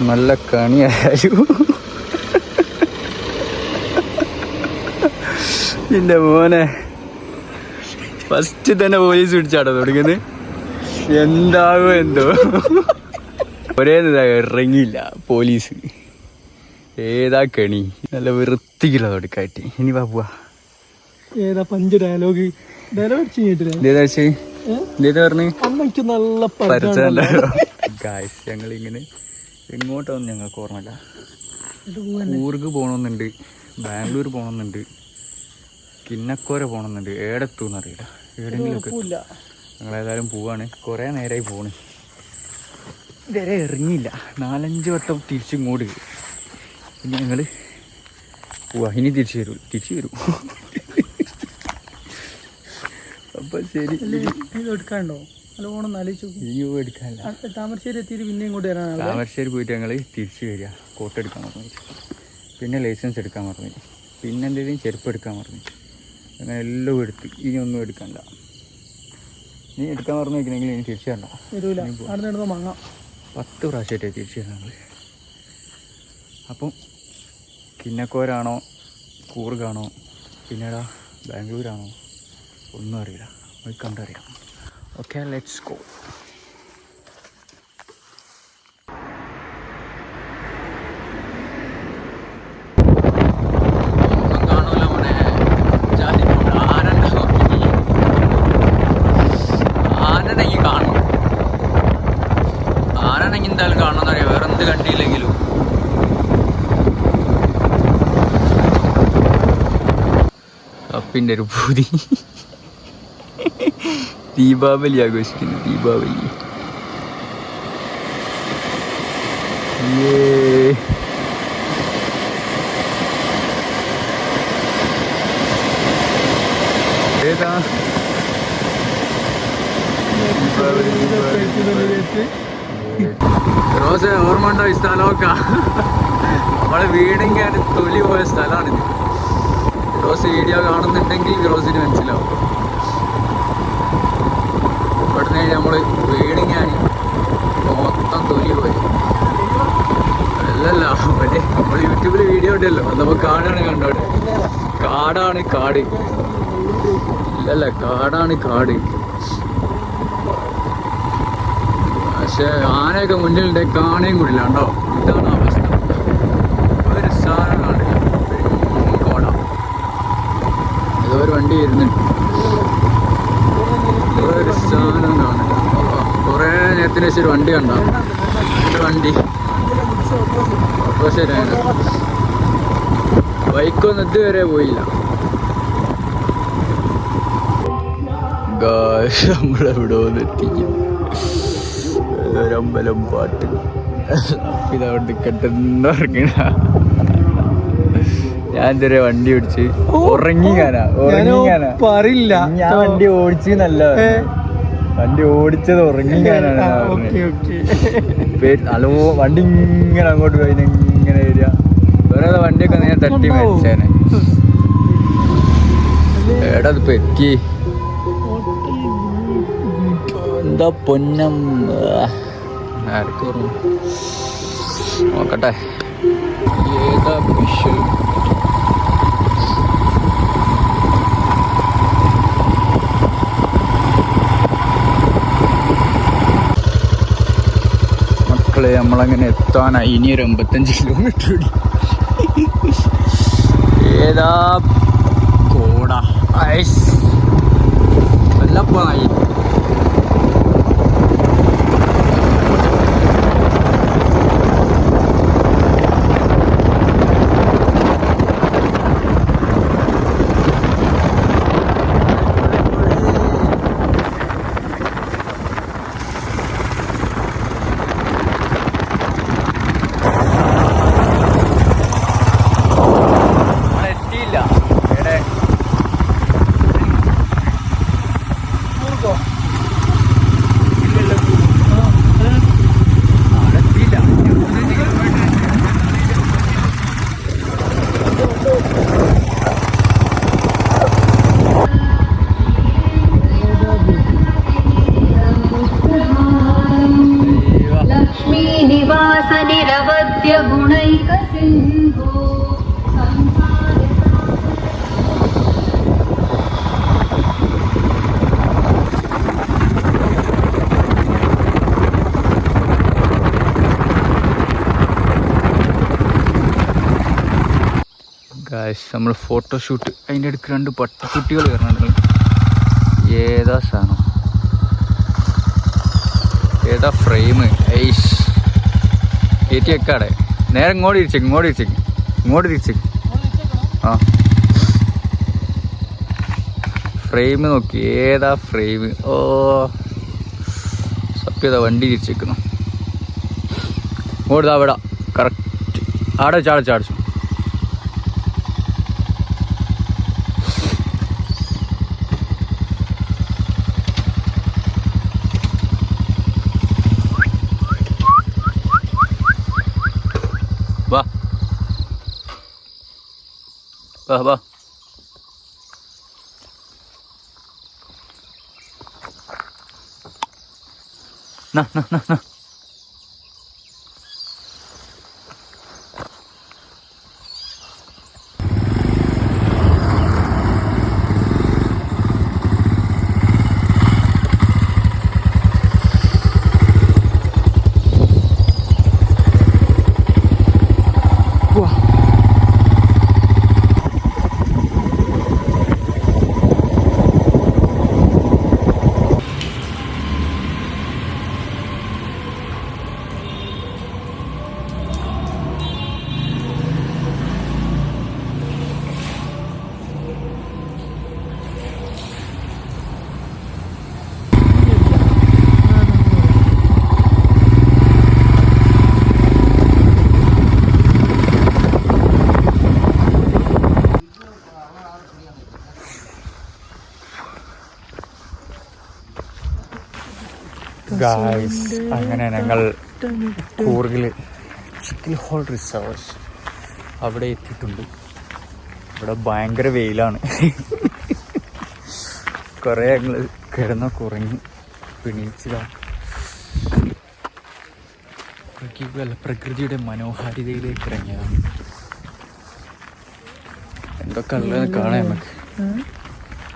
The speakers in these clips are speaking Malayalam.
നല്ല കണിയായാലും. എന്റെ മോനെ. ഫസ്റ്റ് തന്നെ പോലീസ് പിടിച്ചാടോ തുടങ്ങിയത്. എന്താകും എന്തോ. ഒരേ ഇറങ്ങിയില്ല പോലീസ് ഏതാ കണി? നല്ല വൃത്തിക്കുള്ള തുടക്കായിട്ട്. ഇനി ബാബുവാ ഏതാ പഞ്ച് ഡയലോഗ് ഡയലോഗ് പറഞ്ഞു? ഞങ്ങൾ ഇങ്ങനെ എങ്ങോട്ടൊന്നും ഞങ്ങൾക്ക് ഓർമ്മയില്ല. ഊർഗ് പോകണമെന്നുണ്ട് ബാംഗ്ലൂർ പോകണമെന്നുണ്ട് കിന്നക്കോര പോകണമെന്നുണ്ട് ഏടെത്തുമെന്ന് അറിയില്ല എവിടെയെങ്കിലുമൊക്കെ ഞങ്ങളേതായാലും പോവാണ്. കുറേ നേരമായി പോണ്. ഇതുവരെ ഇറങ്ങിയില്ല. നാലഞ്ച് വട്ടം തിരിച്ചിങ്ങോട്ട്. ഇങ്ങോട്ട് പിന്നെ ഞങ്ങൾ പോവാ. ഇനി തിരിച്ചു വരൂ. തിരിച്ചു വരൂ. അപ്പം ശരി എടുക്കാണ്ടോ നല്ലോണം ഇനി എടുക്കാനില്ല താമരശ്ശേരി എത്തിയിട്ട് പിന്നെ ഇങ്ങോട്ട് വരാനാണ് താമരശ്ശേരി പോയിട്ട് ഞങ്ങൾ തിരിച്ചു വരിക. കോട്ട് എടുക്കാൻ പറഞ്ഞു. പിന്നെ ലൈസൻസ് എടുക്കാൻ പറഞ്ഞു. പിന്നെ എന്തെങ്കിലും ചെരുപ്പ് എടുക്കാൻ പറഞ്ഞു. അങ്ങനെ എല്ലാം എടുത്ത്. ഇനി ഒന്നും എടുക്കണ്ട. നീ എടുക്കാൻ പറഞ്ഞു വെക്കണമെങ്കിൽ ഇനി തിരിച്ചു തരണ്ട വരൂല. അവിടെ നിന്ന് മങ്ങ പത്ത് പ്രാവശ്യമായിട്ടേ തിരിച്ചു തരാം ഞങ്ങൾ അപ്പം കിന്നക്കോരാണോ കൂർഗാണോ പിന്നെടാ ബാംഗ്ലൂരാണോ ഒന്നും അറിയില്ല. പോയി കണ്ടറിയാം. ഓക്കെ ലെറ്റ്സ് ഗോ ഒന്നും ഒരു മോനെ ജാതിക്കൂട് ആനണ്ടാവും ആനനെങ്കിൽ കാണും ആനനെങ്കിൽ എന്തായാലും കാണണമെന്നറിയാം വേറെ എന്ത് കണ്ടില്ലെങ്കിലും അപ്പിന്റെ ഒരു പൂതി ദീപാവലി ആഘോഷിക്കുന്നു ദീപാവലി. ഏതാ? റോസ ഓർമ്മ ഉണ്ടോ ഈ സ്ഥലമൊക്കെ? നമ്മളെ വീടിന്റെ തൊലി പോയ സ്ഥലമാണിത്. റോസ് വീഡിയോ കാണുന്നുണ്ടെങ്കിൽ റോസിന് മനസ്സിലാവും. ഇവിടുന്ന് നമ്മൾ വീടിങ്ങാണ് മൊത്തം തൊലി പോയി. അല്ലല്ല മറ്റേ നമ്മൾ യൂട്യൂബിൽ വീഡിയോ ഉണ്ടല്ലോ നമുക്ക് കാടാണ് കണ്ടോട്ടെ കാടാണ് കാട്. ഇല്ലല്ല കാടാണ് കാട്. പക്ഷേ ആനയൊക്കെ മുന്നിലുണ്ട് കാണുകയും കൂടില്ല കണ്ടോ? ഇതാണ് അവസ്ഥ. ഒരു സാധനം കാണില്ല പെരും കോട. ഏതോ ഒരു വണ്ടി വരുന്നുണ്ട് ഒരു സാധനം കാണില്ല നേരത്തിന് ശേഷം ഒരു വണ്ടി കണ്ട? ഒരു വണ്ടി. അപ്പോൾ ശരിയാണ്. ബൈക്കൊന്നും ഇതുവരെ പോയില്ല. നമ്മളെവിടെ വന്നെത്തിക്കും? ഒരമ്പലം പാട്ട് ഇതവിടെ കെട്ടെന്ന് ഇറങ്ങണ ഞാൻ ഇതുവരെ വണ്ടി ഓടിച്ച് ഉറങ്ങിക്കാനാ ഉറങ്ങിക്കാനാ പറയില്ല. ഞാൻ വണ്ടി ഓടിച്ചെന്നല്ല വണ്ടി ഓടിച്ചത് ഉറങ്ങിക്കാനാണ് അലോ വണ്ടി ഇങ്ങനെ അങ്ങോട്ട് പോയി ഇങ്ങനെ വരിക. വേറെ വണ്ടിയൊക്കെ നേരെ തട്ടി മരിച്ചേനെ. എടാ അത് പെക്കി എന്താ പൊന്നം? ആർക്കും നോക്കട്ടെ. ഏതാ വിഷു മക്കളെ നമ്മളങ്ങനെ എത്താനായി ഇനി ഒരു എൺപത്തഞ്ച് കിലോമീറ്റർ കൂടി ഏതാ? കോട. ഐസ്. വല്ലപ്പായി. ഗായ്സ് നമ്മൾ ഫോട്ടോഷൂട്ട് അതിന്റെ അടുക്ക് രണ്ട് പട്ടിക്കുട്ടികൾ വരുന്നുണ്ട് ഏതാ സാധനം? ഏതാ ഫ്രെയിം ഐഷ് കയറ്റി വെക്കാടെ. നേരെ ഇങ്ങോട്ട് ഇരിച്ചേക്ക് ഇങ്ങോട്ട് ഇരിച്ചേക്ക് ഇങ്ങോട്ട് തിരിച്ചേക്ക് ആ. ഫ്രെയിം നോക്കി. ഏതാ ഫ്രെയിം ഓ. സത്യത വണ്ടി തിരിച്ചേക്കുന്നു ഇങ്ങോട്ട് അവിടെ കറക്റ്റ് ആടെ ചാടിച്ചാടിച്ചു 那好吧。那那那那。ഗായ്സ് അങ്ങനെ ഞങ്ങൾ കൂർഗിൽ ചിക്കിൽ ഹോൾ റിസോർട്ട് അവിടെ എത്തിയിട്ടുണ്ട്. ഇവിടെ ഭയങ്കര വെയിലാണ്. കുറേ ഞങ്ങൾ കിടന്ന കുറഞ്ഞ് പിണീച്ചതാ പ്രകൃതി പ്രകൃതിയുടെ മനോഹാരിതയിലേക്ക് ഇറങ്ങിയതാണ്. എന്തൊക്കെ ഉള്ളത് കാണാം നമുക്ക്.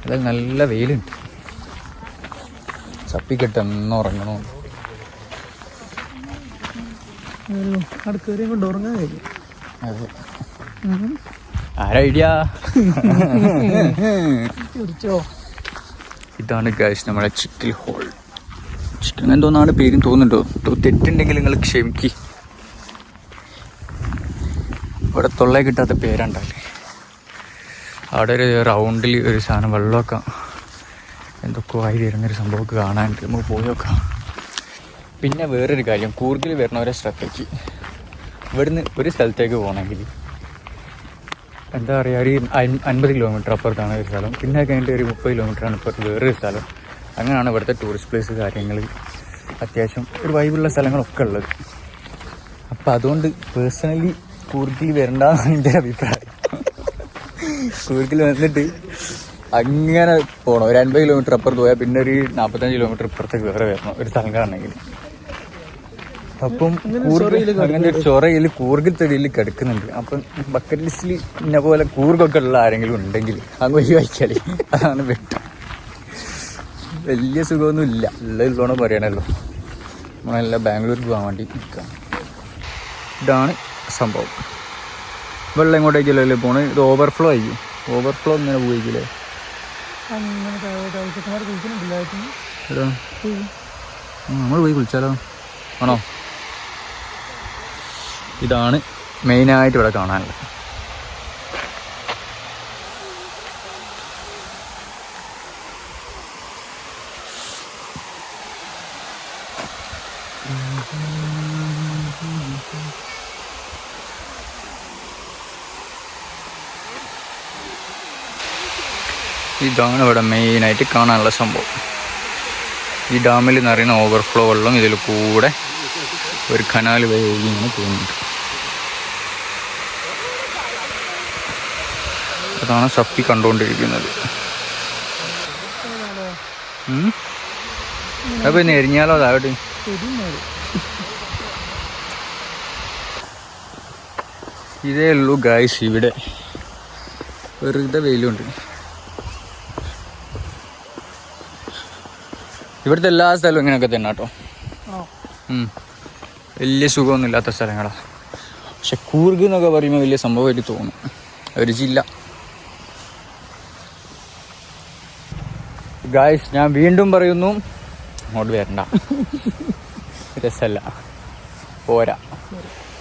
അതിൽ നല്ല വെയിലുണ്ട്. ചപ്പിക്കെട്ട് എന്ന് ഉറങ്ങണോ കൊണ്ട് ഉറങ്ങാൻ കഴിയും. അതെ. ആരൈഡിയ കുടിച്ചോ ഇതാണ് ഗായ്സ് നമ്മുടെ ചിക്കിൽ ഹോൾ ചിക്കൻ എന്തോന്നാണ് പേരും തോന്നുന്നുണ്ടോ? തെറ്റുണ്ടെങ്കിൽ നിങ്ങൾ ക്ഷമിക്ക്. ഇവിടെ തൊള്ള കിട്ടാത്ത പേരുണ്ടല്ലേ അവിടെ ഒരു റൗണ്ടിൽ ഒരു സാധനം വെള്ളമൊക്കെ ആയി വരുന്നൊരു സംഭവമൊക്കെ കാണാനുണ്ട്. നമുക്ക് പോയി നോക്കാം. പിന്നെ വേറൊരു കാര്യം കൂർഗിൽ വരുന്നവരെ ശ്രദ്ധയ്ക്ക്. ഇവിടുന്ന് ഒരു സ്ഥലത്തേക്ക് പോകണമെങ്കിൽ എന്താ പറയുക ഒരു അൻപത് കിലോമീറ്റർ അപ്പുറത്താണ് ഒരു സ്ഥലം. പിന്നെ കഴിഞ്ഞിട്ട് ഒരു മുപ്പത് കിലോമീറ്ററാണ് ഇപ്പുറത്ത് വേറൊരു സ്ഥലം. അങ്ങനെയാണ് ഇവിടുത്തെ ടൂറിസ്റ്റ് പ്ലേസ് കാര്യങ്ങൾ അത്യാവശ്യം ഒരു വൈബുള്ള സ്ഥലങ്ങളൊക്കെ ഉള്ളത്. അപ്പോൾ അതുകൊണ്ട് പേഴ്സണലി കൂർഗിൽ വരണ്ടെന്നാണ് എന്റെ അഭിപ്രായം. കൂർഗിൽ വന്നിട്ട് അങ്ങനെ പോകണം ഒരു അൻപത് കിലോമീറ്റർ അപ്പുറത്ത് പോയാൽ പിന്നെ ഒരു നാൽപ്പത്തഞ്ച് കിലോമീറ്റർ ഇപ്പുറത്തേക്ക് വേറെ വരണം. ഒരു സ്ഥലം കാണണമെങ്കിൽ അപ്പം അങ്ങനെ ഒരു ചൊറയിൽ കൂർഗിൽ തെടിയിൽ കിടക്കുന്നുണ്ട്. അപ്പം ബക്കറ്റ് ലിസ്റ്റിൽ ഇന്ന പോലെ കൂർഗൊക്കെ ഉള്ള ആരെങ്കിലും ഉണ്ടെങ്കിൽ അങ്ങ് ഒഴിവാക്കിയാലേ അതാണ് വെട്ടം വലിയ സുഖമൊന്നും ഇല്ല ഉള്ളതുള്ളോണം പറയണല്ലോ. നമ്മളെല്ലാം ബാംഗ്ലൂർക്ക് പോകാൻ വേണ്ടി നിൽക്കാം ഇതാണ് സംഭവം. വെള്ളം എങ്ങോട്ടേക്കല്ലേ പോണേ? ഇത് ഓവർഫ്ലോ ആയിരിക്കും. ഓവർഫ്ലോ ഇങ്ങനെ പോയിക്കില്ലേ അങ്ങനെ ആവശ്യക്കാർ കുളിക്കുന്നുണ്ടില്ലായിരുന്നു ഏതാ നമ്മൾ പോയി കുളിച്ചാലോ? ആണോ? ഇതാണ് മെയിനായിട്ട് ഇവിടെ കാണാനുള്ളത്. ഇതാണ് ഇവിടെ മെയിനായിട്ട് കാണാനുള്ള സംഭവം. ഈ ഡാമിൽ നിറയുന്ന ഓവർഫ്ലോ വെള്ളം ഇതിൽ കൂടെ ഒരു കനാൽ വഴി ഇങ്ങനെ പോകുന്നുണ്ട് അതാണ് സപ്പി കണ്ടുകൊണ്ടിരിക്കുന്നത്? അപ്പൊ ഇന്ന് എരിഞ്ഞാലോ അതാവട്ടെ ഇതേ ഉള്ളൂ ഗായ്സ് ഇവിടെ. വെറുതെ വെയിലുണ്ട്. ഇവിടുത്തെ എല്ലാ സ്ഥലവും ഇങ്ങനെയൊക്കെ തന്നെ കേട്ടോ. വലിയ സുഖമൊന്നും ഇല്ലാത്ത സ്ഥലങ്ങളാണ് പക്ഷെ കൂർഗ് എന്നൊക്കെ പറയുമ്പോൾ വലിയ സംഭവമായിട്ട് തോന്നും. ഒരു ജില്ല. ഗായ്സ് ഞാൻ വീണ്ടും പറയുന്നു അങ്ങോട്ട് വരണ്ട. രസമല്ല പോരാ.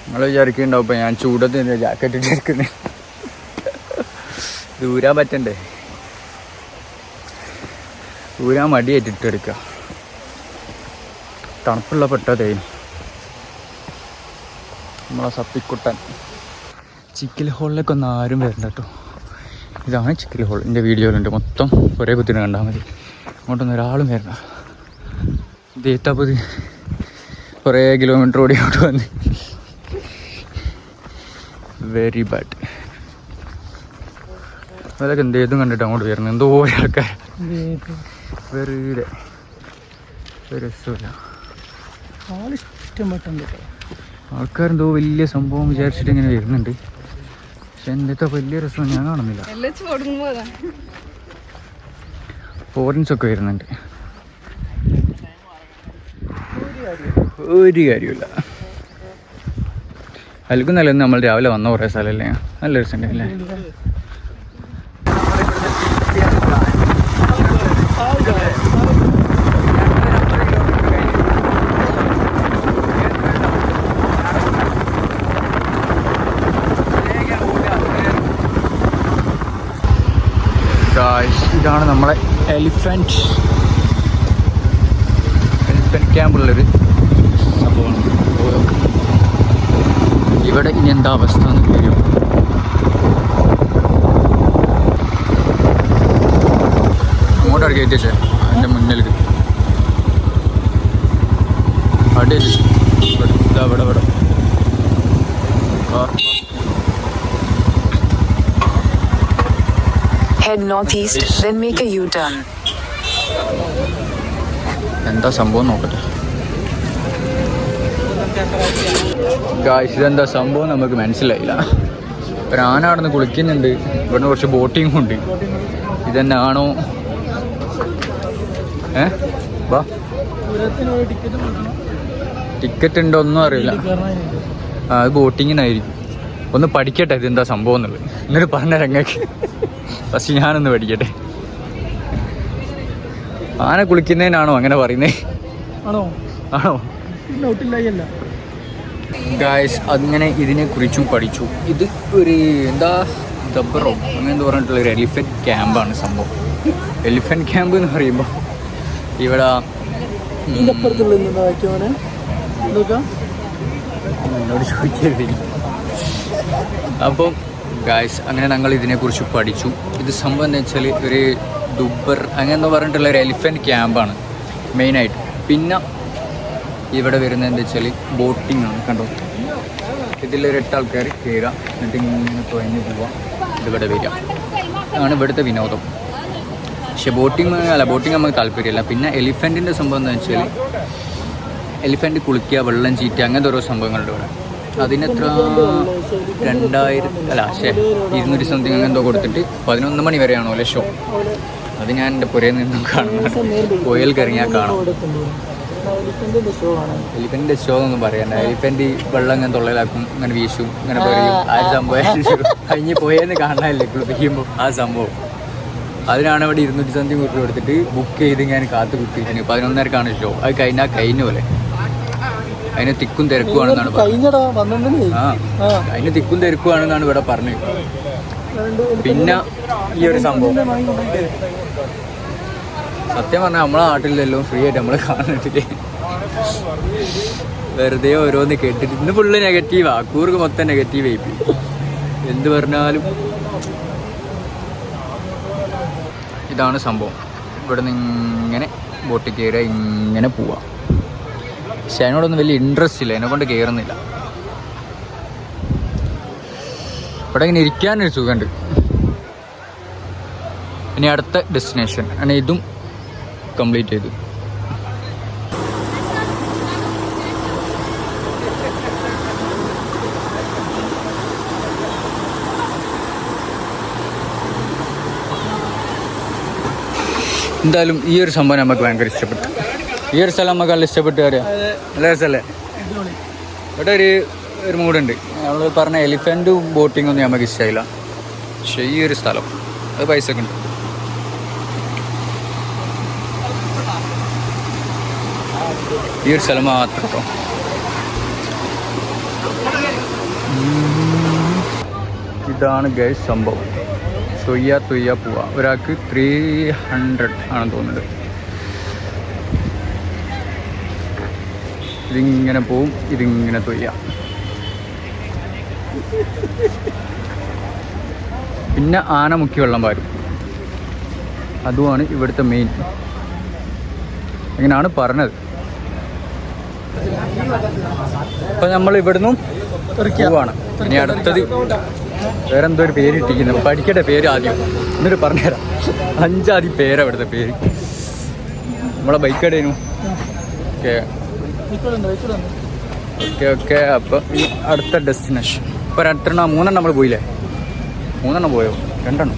നിങ്ങൾ വിചാരിക്കുന്നുണ്ടാവും ഇപ്പം ഞാൻ ചൂടത്ത് ജാക്കറ്റ് ഇട്ടിരിക്കുന്നത് ദൂരാൻ പറ്റണ്ടേ? ദൂരാൻ മടിയായിട്ട് ഇട്ടെടുക്കുക തണുപ്പുള്ള പെട്ടതേ. നമ്മളെ സപ്പിക്കുട്ടൻ. ചിക്കൽ ഹോളിലേക്ക് ഒന്നും ആരും വരണ്ട കേട്ടോ. ഇതാണ് ചിക്കൽ ഹോൾ. എന്റെ വീഡിയോയിലുണ്ട്. മൊത്തം ഒരേ കുത്തിന് കണ്ടാൽ മതി. അങ്ങോട്ടൊന്നും ഒരാളും വരണ്ട. ദേത്താപുതി കുറേ കിലോമീറ്റർ ഓടി അങ്ങോട്ട് വന്ന്. വെരി ബാഡ് അതൊക്കെ എന്തേതും കണ്ടിട്ട് അങ്ങോട്ട് വരുന്നത്? എന്തോ ആൾക്കാർ വെറുതെ. രസമില്ല ആൾക്കാരെന്തോ വലിയ സംഭവം വിചാരിച്ചിട്ട് ഇങ്ങനെ വരുന്നുണ്ട്. പക്ഷെ എന്തൊക്കെ വലിയ രസം ഞാൻ കാണുന്നില്ല. ഫോറിൻസ് ഒക്കെ വരുന്നുണ്ട്. ഒരു കാര്യമില്ല അൽക്കും നല്ല നമ്മൾ രാവിലെ വന്ന കുറേ സ്ഥലമല്ലേ? നല്ല രസമുണ്ടല്ലേ ഗായ്സ് ഇതാണ് നമ്മളെ എലിഫന്റ് എലിഫന്റ് ക്യാമ്പുള്ളൊരു സംഭവമാണ്. ഇവിടെ ഇനി എന്താ അവസ്ഥ എന്ന് കഴിയും അങ്ങോട്ടാണ് കയറ്റിച്ചേ എന്റെ മുന്നിൽ അവിടെ ഇതാ. ഇവിടെ ഇവിടെ Head northeast, then make a U-turn. എന്താ സംഭവം നോക്കട്ടെ. ഗായ്സ് ഇതെന്താ സംഭവം നമുക്ക് മനസ്സിലായില്ല. ഒരു അവിടെ നിന്ന് കുളിക്കുന്നുണ്ട്. ഇവിടെ കുറച്ച് ബോട്ടിങ്ങും ഉണ്ട്. ഇതന്നെ ആണോ ഏ? വാ. ടിക്കറ്റ് ഉണ്ടോ ഒന്നും അറിയില്ല. ആ അത് ബോട്ടിങ്ങിനായിരിക്കും. ഒന്ന് പഠിക്കട്ടെ ഇതെന്താ സംഭവം എന്നുള്ളത്. എന്നിട്ട് പറഞ്ഞ രംഗക്ക് ഫസ്റ്റ് ഞാനൊന്ന് പഠിക്കട്ടെ ആന കുളിക്കുന്നതിനാണോ അങ്ങനെ പറയുന്നേ? ആണോ? ആണോ? ഗായസ് അങ്ങനെ ഇതിനെ കുറിച്ചും പഠിച്ചു. ഇത് ഒരു എന്താ ദബ്ബറോ അങ്ങനെ എന്താ പറഞ്ഞിട്ടുള്ള ഒരു എലിഫന്റ് ക്യാമ്പാണ് സംഭവം. എലിഫന്റ് ക്യാമ്പ് എന്ന് പറയുമ്പോൾ ഇവിടെ എന്നോട് ചോദിക്കരുത്. അപ്പം ഗായ്സ് അങ്ങനെ ഞങ്ങൾ ഇതിനെക്കുറിച്ച് പഠിച്ചു. ഇത് സംഭവം എന്ന് വെച്ചാൽ ഒരു ദുബർ അങ്ങനെ എന്ന് പറഞ്ഞിട്ടുള്ള ഒരു എലിഫന്റ് ക്യാമ്പാണ് മെയിനായിട്ട് പിന്നെ ഇവിടെ വരുന്നത് എന്താ വെച്ചാൽ ബോട്ടിംഗ് ആണ് കണ്ടോ? ഇതിലൊരു എട്ട് ആൾക്കാർ കയറുക എന്നിട്ട് ഇങ്ങനെ തുഴഞ്ഞ് പോവാം ഇതിവിടെ വരിക. ആണ് ഇവിടുത്തെ വിനോദം. പക്ഷെ ബോട്ടിംഗ് അല്ല ബോട്ടിംഗ് നമുക്ക് താല്പര്യമില്ല. പിന്നെ എലിഫന്റിന്റെ സംഭവം എന്ന് വെച്ചാൽ എലിഫന്റ് കുളിക്കുക വെള്ളം ചീറ്റുക അങ്ങനത്തെ ഓരോ സംഭവങ്ങളുണ്ട് ഇവിടെ. അതിനെത്ര? രണ്ടായിരം അല്ല ശേ ഇരുന്നൂറ്റി സംതിങ് അങ്ങനെ എന്തോ കൊടുത്തിട്ട് പതിനൊന്ന് മണി വരെയാണോ അല്ലെ ഷോ അത് ഞാൻ എന്റെ പുരയിൽ നിന്നും കാണുന്നതാണ് കോയിൽ കറങ്ങിയാൽ കാണാം. എലിഫന്റിന്റെ ഷോ എന്നൊന്നും പറയണ്ട. എലിഫന്റ് വെള്ളം ഇങ്ങനെ തൊള്ളയിലാക്കും ഇങ്ങനെ വീശും ഇങ്ങനെ പറയും ആ ഒരു സംഭവം കഴിഞ്ഞ് പോയെന്ന് കാണാനല്ലേ കുളിപ്പിക്കുമ്പോൾ ആ സംഭവം. അതിനാണ് ഇവിടെ ഇരുന്നൂറ്റി സംതിങ് കുട്ടി കൊടുത്തിട്ട് ബുക്ക് ചെയ്ത് ഞാൻ കാത്ത് കുത്തിയിരിക്കുന്നത് പതിനൊന്നരക്കാണ് ഷോ അത് കഴിഞ്ഞാൽ കഴിഞ്ഞ പോലെ. അതിന് തിക്കും തിരക്കുവാണെന്നാണ് പറഞ്ഞത്. ആ അതിന് തിക്കും തിരക്കുവാണെന്നാണ് ഇവിടെ പറഞ്ഞത്. പിന്നെ ഈ ഒരു സംഭവം. സത്യം പറഞ്ഞാൽ നമ്മളെ നാട്ടിലെല്ലാം ഫ്രീ ആയിട്ട് നമ്മൾ കാണുന്നില്ലേ? വെറുതെ ഓരോന്ന് കേട്ടിട്ട് ഇന്ന് ഫുള്ള് നെഗറ്റീവാ കൂർക്ക് മൊത്തം നെഗറ്റീവ് ആയിപ്പി എന്ത് പറഞ്ഞാലും. ഇതാണ് സംഭവം. ഇവിടെ നിന്ന് ഇങ്ങനെ ബോട്ടിൽ കയറുക ഇങ്ങനെ പോവാം. പക്ഷെ അതിനോടൊന്നും വലിയ ഇൻട്രസ്റ്റ് ഇല്ല. എന്നെക്കൊണ്ട് കയറുന്നില്ല ഇവിടെ ഇങ്ങനെ ഇരിക്കാനൊരു സുഖമുണ്ട്. ഇനി അടുത്ത ഡെസ്റ്റിനേഷൻ ആണ് ഇതും കംപ്ലീറ്റ് ചെയ്തു. എന്തായാലും ഈ ഒരു സംഭവം നമുക്ക് ഭയങ്കര ഇഷ്ടപ്പെട്ടു. ഈ ഒരു സ്ഥലം നമുക്ക് നല്ല ഇഷ്ടപ്പെട്ടു നല്ല രസമല്ലേ ഇവിടെ ഒരു ഒരു മൂടുണ്ട്. നമ്മൾ പറഞ്ഞ എലിഫന്റും ബോട്ടിംഗ് ഒന്നും നമുക്ക് ഇഷ്ടമായില്ല പക്ഷേ ഈ ഒരു സ്ഥലം അത് പൈസ ഒക്കെ ഉണ്ട്. ഈ ഒരു സ്ഥലം മാത്രം കേട്ടോ ഇതാണ് ഗൈസ് സംഭവം. തൊയ്യ തൊയ്യ പോവാ. ഒരാൾക്ക് ത്രീ ഹൺഡ്രഡ് ആണെന്ന് തോന്നുന്നുണ്ട്. ഇതിങ്ങനെ പോവും ഇതിങ്ങനെ തൊയ്യ. പിന്നെ ആന മുക്കി വെള്ളം പാരും അതുമാണ് ഇവിടുത്തെ മെയിൻ അങ്ങനെയാണ് പറഞ്ഞത്. അപ്പൊ നമ്മൾ ഇവിടുന്ന് പോവാണ്. ഇനി അടുത്തത് വേറെ എന്തോ ഒരു പേര് ഇട്ടിരിക്കുന്നത് പഠിക്കട്ടെ പേര് ആദ്യം. എന്നിട്ട് പറഞ്ഞുതരാം. അഞ്ചാതി പേരാ ഇവിടുത്തെ പേര്. നമ്മളെ ബൈക്ക് എടേനു ഓക്കെ. ഓക്കെ ഓക്കെ അപ്പോൾ ഈ അടുത്ത ഡെസ്റ്റിനേഷൻ ഇപ്പോൾ രണ്ടെണ്ണം മൂന്നെണ്ണം നമ്മൾ പോയില്ലേ? മൂന്നെണ്ണം പോയോ? രണ്ടെണ്ണം.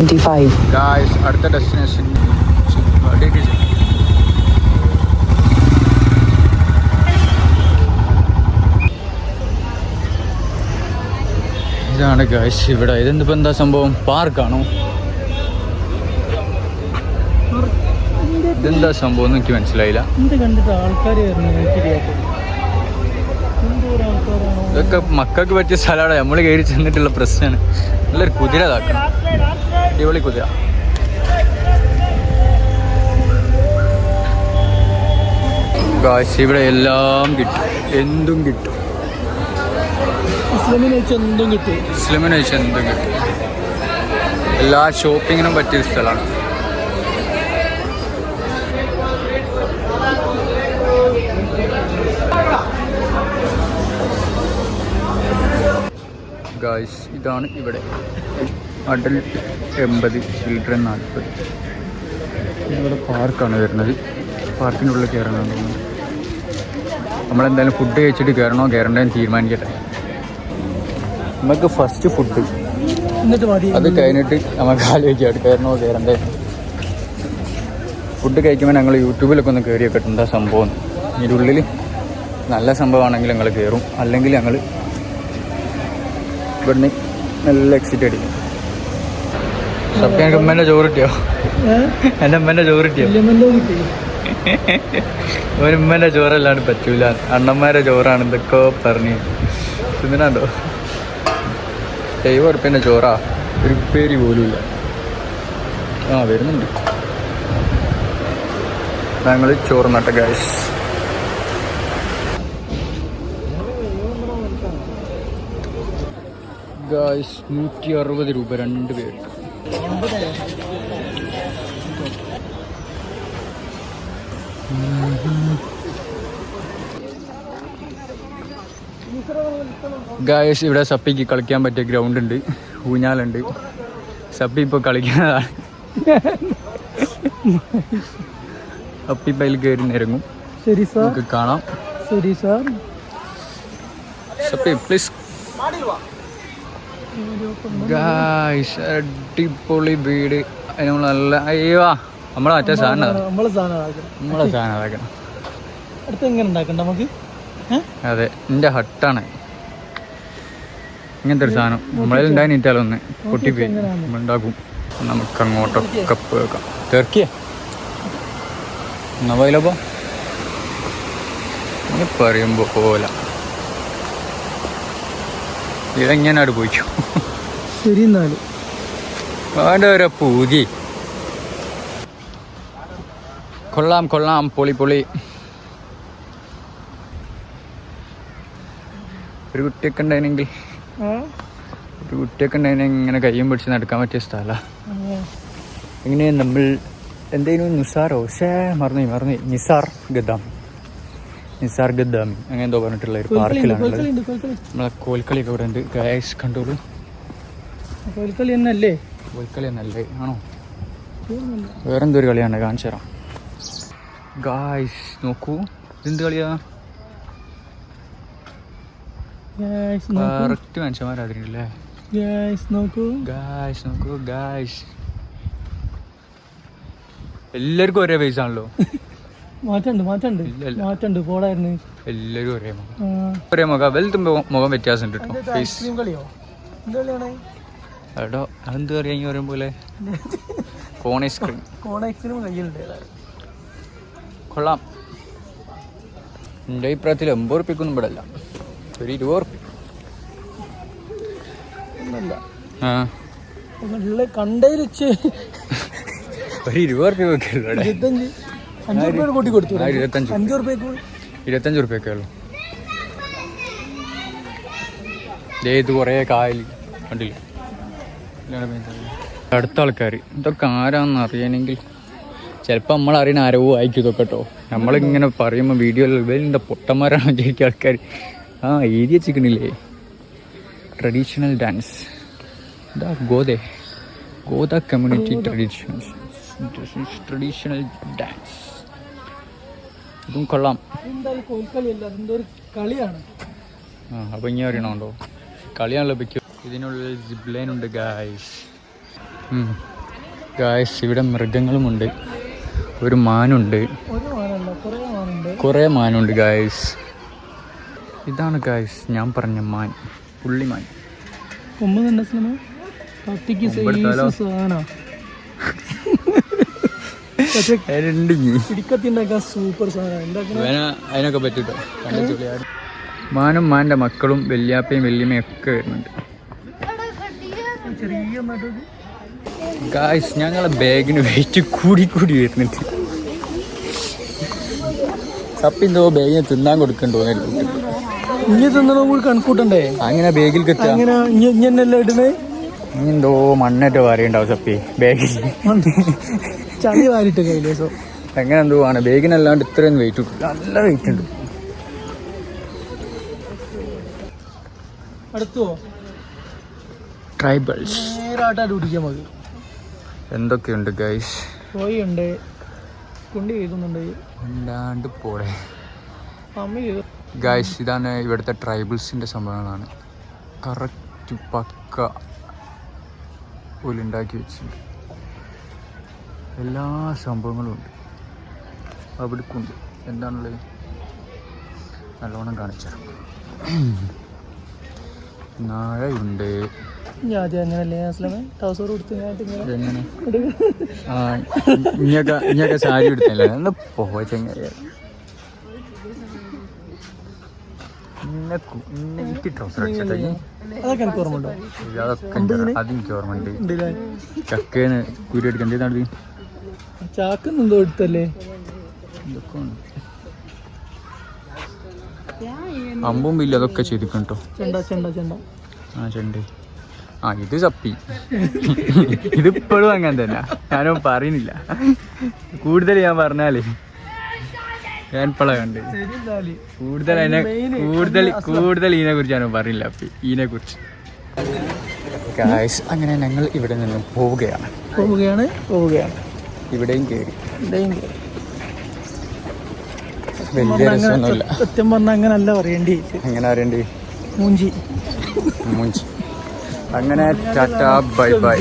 25. ഗായ്സ് അടുത്ത ഡെസ്റ്റിനേഷൻ ഇതാണ് ഗായ്സ് ഇവിടെ. ഇതെന്തിപ്പോൾ എന്താ സംഭവം? പാർക്കാണോ ഇതെന്താ സംഭവം എന്ന് എനിക്ക് മനസ്സിലായില്ല. കണ്ടിട്ട് ആൾക്കാർ ഇതൊക്കെ മക്കൾക്ക് പറ്റിയ സ്ഥലമാണ്? നമ്മൾ കയറി ചെന്നിട്ടുള്ള പ്രശ്നമാണ്. നല്ലൊരു കുതിര ഇതാക്കണം. അടിപൊളി കുതിര. കാശ് ഇവിടെ എല്ലാം കിട്ടും. എന്തും കിട്ടും. ഇസ്ലാമിനെ വെച്ച് എന്തും കിട്ടും. എന്തും കിട്ടും. എല്ലാ ഷോപ്പിങ്ങിനും പറ്റിയ സ്ഥലമാണ്. ഗായ്സ് ഇതാണ് ഇവിടെ അഡൽട്ട് എൺപത് ചിൽഡ്രൻ നാൽപ്പത് ഇവിടെ പാർക്കാണ് വരുന്നത്. പാർക്കിനുള്ളിൽ കയറണം നമ്മളെന്തായാലും ഫുഡ് കഴിച്ചിട്ട് കയറണോ കയറണ്ടെന്ന് തീരുമാനിക്കട്ടെ. നമുക്ക് ഫസ്റ്റ് ഫുഡ് അത് കഴിഞ്ഞിട്ട് നമുക്ക് ആലോചിക്കാം കയറണോ കയറണ്ടേ ഫുഡ് കഴിക്കുമ്പോൾ ഞങ്ങൾ യൂട്യൂബിലൊക്കെ ഒന്ന് കയറിയൊക്കെ എന്താ സംഭവം. ഇതിന്റെ ഉള്ളിൽ നല്ല സംഭവമാണെങ്കിൽ ഞങ്ങൾ കയറും അല്ലെങ്കിൽ ഞങ്ങൾ ഇവിടുന്ന് നല്ല എക്സിറ്റ് അടിക്കും. സത്യം ഉമ്മേന്റെ ചോറ് കിട്ടിയോ? എന്റെ ഉമ്മേന്റെ ചോറ് കിട്ടിയോ? വല്യമ്മന്റെ ഒരു ഉമ്മേന്റെ ചോറല്ലാണ്ട് പറ്റൂല. അണ്ണന്മാരെ ചോറാണ് എന്തൊക്കെ പറഞ്ഞു. തിന്നിനാണ്ടോ? ദൈവം ഉറപ്പിന്റെ ചോറാ. ഒരു പേര് പോലുമില്ല ആ വരുന്നുണ്ട്. ഞങ്ങൾ ചോറ് നട്ട ഗായ്സ് ഗായ്സ് നൂറ്റി അറുപത് രൂപ രണ്ട് പേര് ഗായസ് ഇവിടെ സപ്പിക്ക് കളിക്കാൻ പറ്റിയ ഗ്രൗണ്ട് ഉണ്ട് ഊഞ്ഞാലുണ്ട്. സപ്പി ഇപ്പോൾ കളിക്കുന്നതാണ്. സപ്പി പൈൽ കയറി നിരങ്ങും. ശരി സാർ. നമുക്ക് കാണാം. ശരി സാർ. സപ്പി പ്ലീസ് ഗായ്സ് അടിപൊളി വീട്. അതിന് നമ്മൾ നല്ല അയ്യോ നമ്മളെ മറ്റേ സാധനം അതാ. നമ്മളെ സാധനം അതാക്കണം. അടുത്ത് എങ്ങനെ ഉണ്ടാക്കണ്ട നമുക്ക്? അതെ എന്റെ ഹട്ടാണ്. ഇങ്ങനത്തെ ഒരു സാധനം. നമ്മളിൽ ഉണ്ടായിട്ടാലും ഒന്ന് പൊട്ടിപ്പോയി. നമ്മളുണ്ടാക്കും നമുക്ക് അങ്ങോട്ടൊക്കെ പോകാം തെർക്കിയ എന്നാ പോയില്ലപ്പോ നീ പറയുമ്പോ പോല. ഇതെങ്ങനെയാണ് പോയിച്ചു ശരി പൂതി. കൊള്ളാം കൊള്ളാം പൊളി പൊളി. ഒരു കുട്ടിയൊക്കെ ഉണ്ടായിരുന്നെങ്കിൽ ഒരു കുട്ടിയൊക്കെ ഉണ്ടായിരുന്നെങ്കിൽ ഇങ്ങനെ കയ്യും പിടിച്ച് നടക്കാൻ പറ്റിയ സ്ഥലമാണ് ഇങ്ങനെ നമ്മൾ എന്തേലും നിസാറോ? ഷേ മറന്നു മറന്നു നിസാർ ഗദാം. നിസാർ ഗദ്ദാമി അങ്ങനെ എന്തോ പറഞ്ഞിട്ടുള്ള ഒരു പാർക്കിലാണുള്ളത്. നമ്മളെ കോൽക്കളിയൊക്കെ ഇവിടെ ഉണ്ട്. ഗായസ് കണ്ടോളൂ. കോൽക്കളി എന്നല്ലേ കോൽക്കളി എന്നല്ലേ ആണോ? വേറെന്തോ ഒരു കളിയാണ്? കാണിച്ചു തരാം. ഗായ്സ് നോക്കൂ. ഇതെന്ത് കളിയാ? കറക്റ്റ് മനുഷ്യന്മാരാതിരില്ലേ നോക്കൂ. ഗായ്സ് നോക്കൂ. ഗായ്സ് എല്ലാവർക്കും ഒരേ പൈസ ആണല്ലോ. മാറ്റണ്ട് മാറ്റണ്ട്. മാറ്റണ്ട് പോടായിരുന്നു. എല്ലാവരും ഒരേ മുഖം. ഒരേ മുഖം. വലുതും മുഖം വ്യത്യാസം ഉണ്ട് കേട്ടോ എടോ അതെന്ത് പറയാ ഈ പറയും പോലെ കോൺ ഐസ്ക്രീം കോൺ ഐസ്ക്രീം കയ്യിലുണ്ട് കൊള്ളാം. എന്റെ അഭിപ്രായത്തിൽ എൺപത് ഉറുപ്പിക്കൊന്നും ഇവിടെ അല്ല ഒരു ഇരുപത് ഒന്നല്ല ആ. ഒരു ഇരുപത് ഇരുപത്തഞ്ച് റുപ്യ കൂട്ടി കൊടുത്തു. ഇരുപത്തഞ്ച്. അഞ്ച് റുപ്യക്ക് ഇരുപത്തഞ്ച് ഉറുപ്പ്യൊക്കെ ഉള്ളു. ഇത് കുറേ കായൽ കണ്ടില്ല? അടുത്ത ആൾക്കാർ ഇതൊക്കെ ആരാന്ന് അറിയണമെങ്കിൽ ചിലപ്പോൾ നമ്മൾ അറിയണ ആരോ ആയിരിക്കും ഇതൊക്കെ കേട്ടോ നമ്മളിങ്ങനെ പറയുമ്പോൾ വീഡിയോയിൽ ഇവരെന്താ പൊട്ടന്മാരാണോ ചോദിക്കുക ആൾക്കാർ ആ എഴുതി ചിക്കണില്ലേ ട്രഡീഷണൽ ഡാൻസ് ഇതാ ഗോദേ. ഗോദ കമ്മ്യൂണിറ്റി ട്രഡീഷണൽ ട്രഡീഷണൽ ഡാൻസ് ഇതും കൊള്ളാം. കളിയാണ്. ആ അപ്പം ഇനി അറിയണമുണ്ടോ കളിയാണല്ലോ ഇതിനുള്ളിൽ സിപ്പ് ലൈൻ ഉണ്ട് ഗായ്സ് ഗായ്സ് ഇവിടെ മൃഗങ്ങളുമുണ്ട്. ഒരു മാനുണ്ട്. കുറേ മാനുണ്ട് ഗായ്സ് ഇതാണ് ഗായ്സ് ഞാൻ പറഞ്ഞ മാൻ. പുള്ളിമാൻ അതിനൊക്കെ പറ്റൂട്ടോ. മാനും മാന്റെ മക്കളും വല്യാപ്പയും വല്യമ്മയും ഒക്കെ വരുന്നുണ്ട്. ചെറിയ ഗായ്സ് ഞങ്ങളെ ബാഗിന് വെയിറ്റ് കൂടി കൂടി വരുന്നുണ്ട്. സപ്പിന്തോ ബാഗിന് തിന്നാൻ കൊടുക്കണ്ടോ ഇനി തിന്നണ കൂടി കണക്കൂട്ടണ്ടേ? അങ്ങനെ ബാഗിൽ അങ്ങനെ എന്നല്ലേ ഇടുന്നേ? ഇനി എന്തോ മണ്ണേറ്റ വാരിയുണ്ടാവും സപ്പി ബാഗിൽ ചളി വാരിട്ട് കയ്യിലേ സോ അങ്ങനെ എന്തോ ആണ്. ബാഗിനല്ലാണ്ട് ഇത്രയും വെയിറ്റ് നല്ല വെയിറ്റ് ഉണ്ട്. അടുത്തോ? ട്രൈബൽസ് നേരാട്ടായിട്ട് പിടിക്കാൻ മതി. എന്തൊക്കെയുണ്ട് ഗൈസ് കോഴിയുണ്ട്. കുണ്ടി എഴുതുന്നുണ്ട് അല്ലാണ്ട് പോടെ. ഗൈസ് ഇതാണ് ഇവിടുത്തെ ട്രൈബൽസിന്റെ സംഭവങ്ങളാണ്. കറക്റ്റ് പക്ക ഉണ്ടാക്കി വെച്ചിട്ടുണ്ട്. എല്ലാ സംഭവങ്ങളും ഉണ്ട്. അവിടേക്കുണ്ട്. എന്താണുള്ളത്? നല്ലോണം കാണിച്ചു നാഴയുണ്ട്. ഞാൻ ആദ്യം അങ്ങനല്ലേ അസ്ലമേ കൊടുത്ത് സാരി എടുത്തല്ലേ പോവാ എനിക്ക് ട്രൗസർ അതൊക്കെ എനിക്ക് എനിക്ക് ഓർമ്മയുണ്ട്. കുരി എടുക്കണ്ട എടുത്തല്ലേ. അമ്പും ഇല്ല അതൊക്കെ ചെയ്തിട്ടുണ്ടോ ചെണ്ട ചെണ്ട ചെണ്ട. ആ ചെണ്ട്. ആ ഇത് ചപ്പി ഇതിപ്പോഴും അങ്ങനെ തന്നെ. ഞാനും പറയുന്നില്ല. കൂടുതൽ ഞാൻ പറഞ്ഞാലേ ഞാൻ കൂടുതൽ അതിനെ കൂടുതൽ കൂടുതൽ ഇതിനെ കുറിച്ച് ഞാൻ പറയില്ല അപ്പി. ഇതിനെ കുറിച്ച്. അങ്ങനെ ഞങ്ങൾ ഇവിടെ നിന്ന് പോവുകയാണ്. പോവുകയാണ് പോവുകയാണ്. ഇവിടെയും കേറി. ഇവിടെയും വലിയ രസമൊന്നുമില്ല. സത്യം പറഞ്ഞാൽ അങ്ങനല്ല പറയേണ്ടി അങ്ങനെ അറിയണ്ടേ മൂഞ്ചി. മുഞ്ചി. അങ്ങനെ ടാറ്റ ബൈ ബൈ.